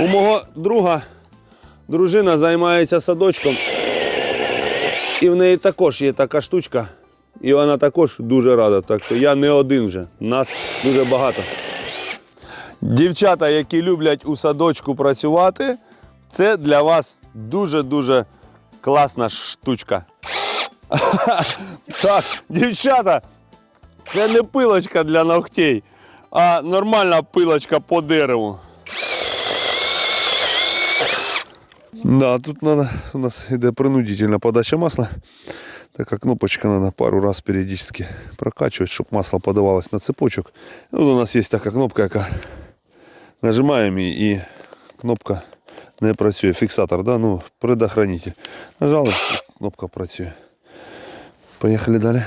У мого друга дружина займається садочком. І в неї також є така штучка. І вона також дуже рада. Так що я не один вже. Нас дуже багато. Дівчата, які люблять у садочку працювати, це для вас дуже-дуже класна штучка. Так, дівчата, це не пилочка для ногтей, а нормальна пилочка по дереву. Да, тут надо, у нас іде принудительна подача масла. Така кнопочка надо пару раз периодически прокачивать, чтобы масло подавалось на цепочек. Ну, у нас є така кнопка, яка нажимаємо її і кнопка не працює. Фіксатор, да? ну, предохранитель. Нажали, кнопка працює. Поїхали далі.